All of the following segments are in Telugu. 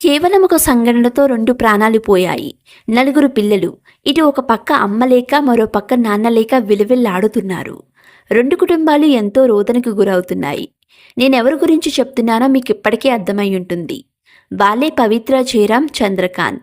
కేవలం ఒక సంఘటనతో రెండు ప్రాణాలు పోయాయి. నలుగురు పిల్లలు ఇటు ఒక పక్క అమ్మలేక మరో పక్క నాన్నలేక విలువెల్లాడుతున్నారు. రెండు కుటుంబాలు ఎంతో రోదనకు గురవుతున్నాయి. నేనెవరి గురించి చెప్తున్నానో మీకు ఇప్పటికే అర్థమై ఉంటుంది. బాలే పవిత్ర జయరాం చంద్రకాంత్.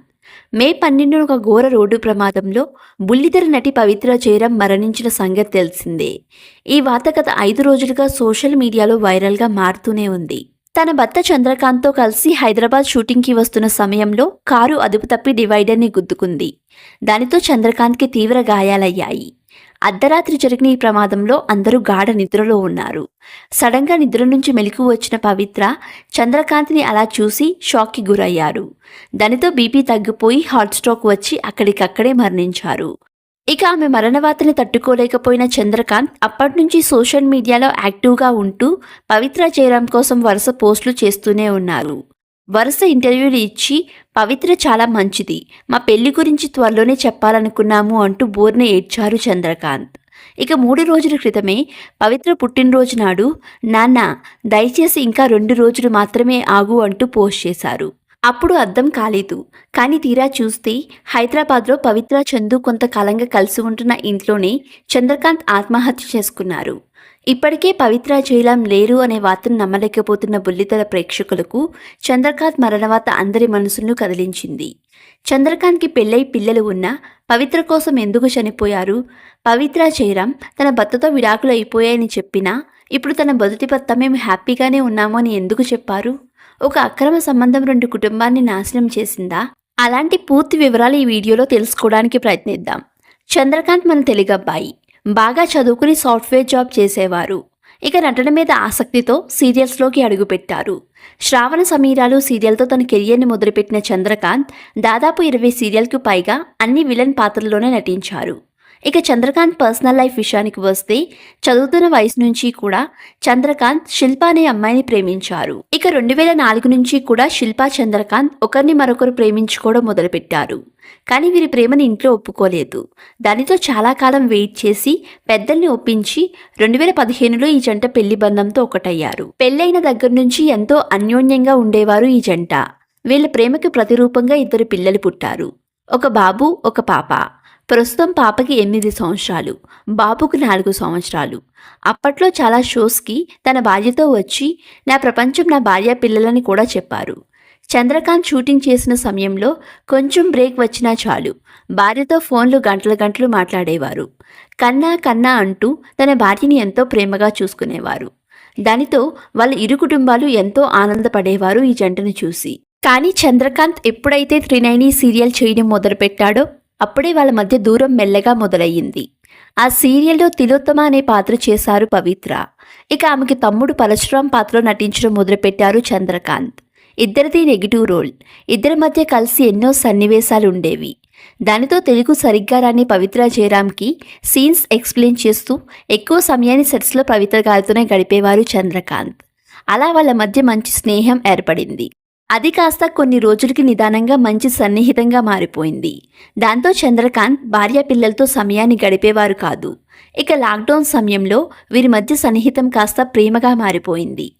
మే పన్నెండున ఒక ఘోర రోడ్డు ప్రమాదంలో బుల్లితెర నటి పవిత్ర జయరాం మరణించిన సంగతి తెలిసిందే. ఈ వార్త గత ఐదు రోజులుగా సోషల్ మీడియాలో వైరల్గా మారుతూనే ఉంది. తన భర్త చంద్రకాంత్తో కలిసి హైదరాబాద్ షూటింగ్కి వస్తున్న సమయంలో కారు అదుపు తప్పి డివైడర్ని గుద్దుకుంది. దానితో చంద్రకాంత్కి తీవ్ర గాయాలయ్యాయి. అర్ధరాత్రి జరిగిన ఈ ప్రమాదంలో అందరూ గాఢ నిద్రలో ఉన్నారు. సడన్గా నిద్ర నుంచి మెలకు వచ్చిన పవిత్ర చంద్రకాంత్ని అలా చూసి షాక్కి గురయ్యారు. దానితో బీపీ తగ్గిపోయి హార్ట్ స్ట్రోక్ వచ్చి అక్కడికక్కడే మరణించారు. ఇక ఆమె మరణవార్తని తట్టుకోలేకపోయిన చంద్రకాంత్ అప్పటి నుంచి సోషల్ మీడియాలో యాక్టివ్గా ఉంటూ పవిత్ర జయరాం కోసం వరుస పోస్టులు చేస్తూనే ఉన్నారు. వరుస ఇంటర్వ్యూలు ఇచ్చి పవిత్ర చాలా మంచిది. మా పెళ్ళి గురించి త్వరలోనే చెప్పాలనుకున్నాము అంటూ బోర్న ఏడ్చారు చంద్రకాంత్. ఇక మూడు రోజుల క్రితమే పవిత్ర పుట్టినరోజు నాడు నాన్న దయచేసి ఇంకా రెండు రోజులు మాత్రమే ఆగు అంటూ పోస్ట్ చేశారు. అప్పుడు అర్థం కాలేదు. కానీ తీరా చూస్తే హైదరాబాద్లో పవిత్ర చందు కొంతకాలంగా కలిసి ఉంటున్న ఇంట్లోనే చంద్రకాంత్ ఆత్మహత్య చేసుకున్నారు. ఇప్పటికే పవిత్ర జైలాం లేరు అనే వార్తను నమ్మలేకపోతున్న బుల్లితెర ప్రేక్షకులకు చంద్రకాంత్ మరణవాత అందరి మనసులను కదిలించింది. చంద్రకాంత్కి పెళ్ళై పిల్లలు ఉన్నా పవిత్ర కోసం ఎందుకు చనిపోయారు? పవిత్ర జయరాం తన భర్తతో విడాకులు అయిపోయాయని చెప్పినా ఇప్పుడు తన మొదటి భర్త మేము హ్యాపీగానే ఉన్నాము అని ఎందుకు చెప్పారు? ఒక అక్రమ సంబంధం రెండు కుటుంబాన్ని నాశనం చేసిందా? అలాంటి పూర్తి వివరాలు ఈ వీడియోలో తెలుసుకోవడానికి ప్రయత్నిద్దాం. చంద్రకాంత్ మన తెలుగబ్బాయి బాగా చదువుకుని సాఫ్ట్వేర్ జాబ్ చేసేవారు. ఇక నటన మీద ఆసక్తితో సీరియల్స్లోకి అడుగుపెట్టారు. శ్రావణ సమీరాలు సీరియల్తో తన కెరియర్ని మొదలుపెట్టిన చంద్రకాంత్ దాదాపు ఇరవై సీరియల్కు పైగా అన్ని విలన్ పాత్రల్లోనే నటించారు. ఇక చంద్రకాంత్ పర్సనల్ లైఫ్ విషయానికి వస్తే చదువుతున్న వయసు నుంచి కూడా చంద్రకాంత్ శిల్ప అనే అమ్మాయిని ప్రేమించారు. ఇక రెండు వేల నాలుగు నుంచి కూడా శిల్ప చంద్రకాంత్ ఒకరిని మరొకరు ప్రేమించుకోవడం మొదలుపెట్టారు. కానీ వీరి ప్రేమని ఇంట్లో ఒప్పుకోలేదు. దానితో చాలా కాలం వెయిట్ చేసి పెద్దల్ని ఒప్పించి రెండు వేల పదిహేనులో ఈ జంట పెళ్ళి బంధంతో ఒకటయ్యారు. పెళ్ళైన దగ్గర నుంచి ఎంతో అన్యోన్యంగా ఉండేవారు ఈ జంట. వీళ్ళ ప్రేమకు ప్రతిరూపంగా ఇద్దరు పిల్లలు పుట్టారు. ఒక బాబు ఒక పాప. ప్రస్తుతం పాపకి ఎనిమిది సంవత్సరాలు బాబుకు నాలుగు సంవత్సరాలు. అప్పట్లో చాలా షోస్కి తన భార్యతో వచ్చి నా ప్రపంచం నా భార్య పిల్లలని కూడా చెప్పారు. చంద్రకాంత్ షూటింగ్ చేసిన సమయంలో కొంచెం బ్రేక్ వచ్చినా చాలు భార్యతో ఫోన్లు గంటల గంటలు మాట్లాడేవారు. కన్నా కన్నా అంటూ తన భార్యని ఎంతో ప్రేమగా చూసుకునేవారు. దానితో వాళ్ళ ఇరు కుటుంబాలు ఎంతో ఆనందపడేవారు ఈ జంటను చూసి. కానీ చంద్రకాంత్ ఎప్పుడైతే త్రినైని సీరియల్ చేయడం మొదలుపెట్టాడో అప్పుడే వాళ్ళ మధ్య దూరం మెల్లగా మొదలయ్యింది. ఆ సీరియల్లో తిలోత్తమ అనే పాత్ర చేశారు పవిత్ర. ఇక ఆమెకి తమ్ముడు పరశురాం పాత్రలో నటించడం మొదలుపెట్టారు చంద్రకాంత్. ఇద్దరిది నెగిటివ్ రోల్. ఇద్దరి మధ్య కలిసి ఎన్నో సన్నివేశాలు ఉండేవి. దానితో తెలుగు సరిగ్గా రాని పవిత్ర జయరామ్కి సీన్స్ ఎక్స్ప్లెయిన్ చేస్తూ ఎక్కువ సమయాన్ని సెట్స్లో పవిత్ర గారితోనే గడిపేవారు చంద్రకాంత్. అలా వాళ్ళ మధ్య మంచి స్నేహం ఏర్పడింది. అది కాస్త కొన్ని రోజులకి నిదానంగా మంచి సన్నిహితంగా మారిపోయింది. దాంతో చంద్రకాంత్ భార్య పిల్లలతో సమయాన్ని గడిపేవారు కాదు. ఇక లాక్డౌన్ సమయంలో వీరి మధ్య సన్నిహితం కాస్త ప్రేమగా మారిపోయింది.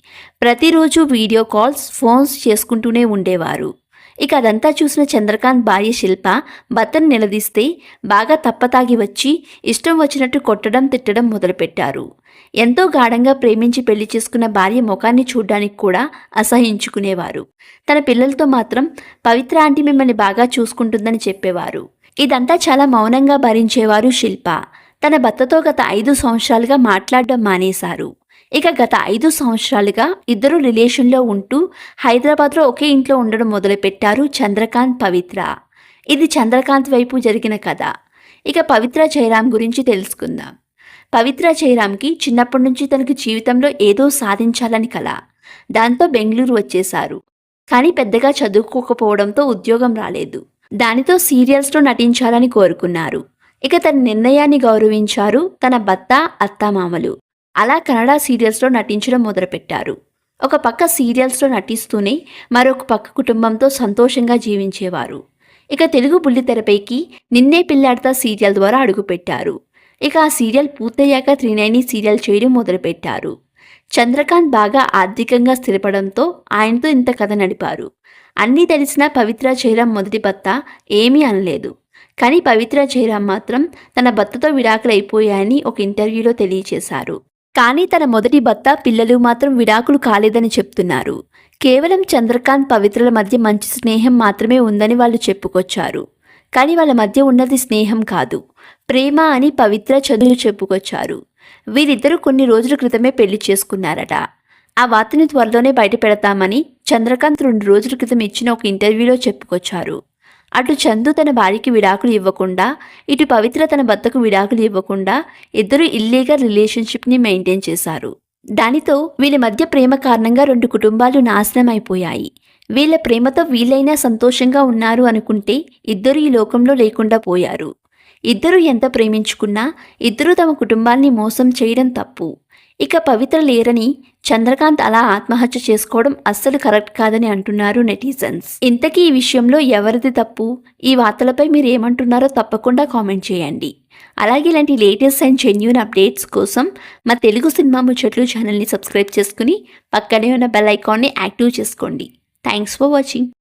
ప్రతిరోజు వీడియో కాల్స్ ఫోన్స్ చేసుకుంటూనే ఉండేవారు. ఇక అదంతా చూసిన చంద్రకాంత్ భార్య శిల్ప భర్తను నిలదీస్తే బాగా తప్పతాగి వచ్చి ఇష్టం వచ్చినట్టు కొట్టడం తిట్టడం మొదలుపెట్టారు. ఎంతో గాఢంగా ప్రేమించి పెళ్ళి చేసుకున్న భార్య ముఖాన్ని చూడ్డానికి కూడా అసహించుకునేవారు. తన పిల్లలతో మాత్రం పవిత్ర ఆంటీ మిమ్మల్ని బాగా చూసుకుంటుందని చెప్పేవారు. ఇదంతా చాలా మౌనంగా భరించేవారు శిల్ప. తన భర్తతో గత ఐదు సంవత్సరాలుగా మాట్లాడడం మానేశారు. ఇక గత ఐదు సంవత్సరాలుగా ఇద్దరు రిలేషన్లో ఉంటూ హైదరాబాద్లో ఒకే ఇంట్లో ఉండడం మొదలుపెట్టారు చంద్రకాంత్ పవిత్ర. ఇది చంద్రకాంత్ వైపు జరిగిన కథ. ఇక పవిత్ర జయరాం గురించి తెలుసుకుందాం. పవిత్ర జయరాంకి చిన్నప్పటి నుంచి తనకు జీవితంలో ఏదో సాధించాలని కల. దాంతో బెంగళూరు వచ్చేశారు. కానీ పెద్దగా చదువుకోకపోవడంతో ఉద్యోగం రాలేదు. దానితో సీరియల్స్లో నటించాలని కోరుకున్నారు. ఇక తన నిర్ణయాన్ని గౌరవించారు తన భర్త అత్తమామలు. అలా కన్నడ సీరియల్స్లో నటించడం మొదలుపెట్టారు. ఒక పక్క సీరియల్స్లో నటిస్తూనే మరొక పక్క కుటుంబంతో సంతోషంగా జీవించేవారు. ఇక తెలుగు బుల్లితెరపైకి నిన్నే పిల్లాడతా సీరియల్ ద్వారా అడుగుపెట్టారు. ఇక ఆ సీరియల్ పూర్తయ్యాక త్రినైని సీరియల్ చేయడం మొదలుపెట్టారు. చంద్రకాంత్ బాగా ఆర్థికంగా స్థిరపడంతో ఆయనతో ఇంత కథ నడిపారు. అన్నీ తెలిసిన పవిత్ర జయరాం మొదటి భర్త ఏమీ అనలేదు. కానీ పవిత్ర జయరాం మాత్రం తన భర్తతో విడాకులైపోయాయని ఒక ఇంటర్వ్యూలో తెలియచేశారు. కానీ తన మొదటి భర్త పిల్లలు మాత్రం విడాకులు కాలేదని చెప్తున్నారు. కేవలం చంద్రకాంత్ పవిత్రల మధ్య మంచి స్నేహం మాత్రమే ఉందని వాళ్ళు చెప్పుకొచ్చారు. కానీ వాళ్ళ మధ్య ఉన్నది స్నేహం కాదు. ప్రేమ అని పవిత్ర చదువు చెప్పుకొచ్చారు. వీరిద్దరూ కొన్ని రోజుల క్రితమే పెళ్ళి చేసుకున్నారట. ఆ వార్తని త్వరలోనే బయట పెడతామని చంద్రకాంత్ రెండు రోజుల క్రితం ఇచ్చిన ఒక ఇంటర్వ్యూలో చెప్పుకొచ్చారు. అటు చందు తన భార్యకి విడాకులు ఇవ్వకుండా ఇటు పవిత్ర తన భర్తకు విడాకులు ఇవ్వకుండా ఇద్దరు ఇల్లీగల్ రిలేషన్షిప్ని మెయింటైన్ చేశారు. దానితో వీళ్ళ మధ్య ప్రేమ కారణంగా రెండు కుటుంబాలు నాశనం అయిపోయాయి వీళ్ళ ప్రేమతో వీళ్ళైనా సంతోషంగా ఉన్నారు అనుకుంటే ఇద్దరు ఈ లోకంలో లేకుండా పోయారు. ఇద్దరు ఎంత ప్రేమించుకున్నా ఇద్దరు తమ కుటుంబాన్ని మోసం చేయడం తప్పు. ఇక పవిత్ర లేరని చంద్రకాంత్ అలా ఆత్మహత్య చేసుకోవడం అస్సలు కరెక్ట్ కాదని అంటున్నారు నెటిజన్స్. ఇంతకీ ఈ విషయంలో ఎవరిది తప్పు? ఈ వార్తలపై మీరు ఏమంటున్నారో తప్పకుండా కామెంట్ చేయండి. అలాగే ఇలాంటి లేటెస్ట్ అండ్ జెన్యున్ అప్డేట్స్ కోసం మా తెలుగు సినిమా ముచ్చట్లు ఛానల్ని సబ్స్క్రైబ్ చేసుకుని పక్కనే ఉన్న బెల్ ఐకాన్ని యాక్టివ్ చేసుకోండి. Thanks for watching.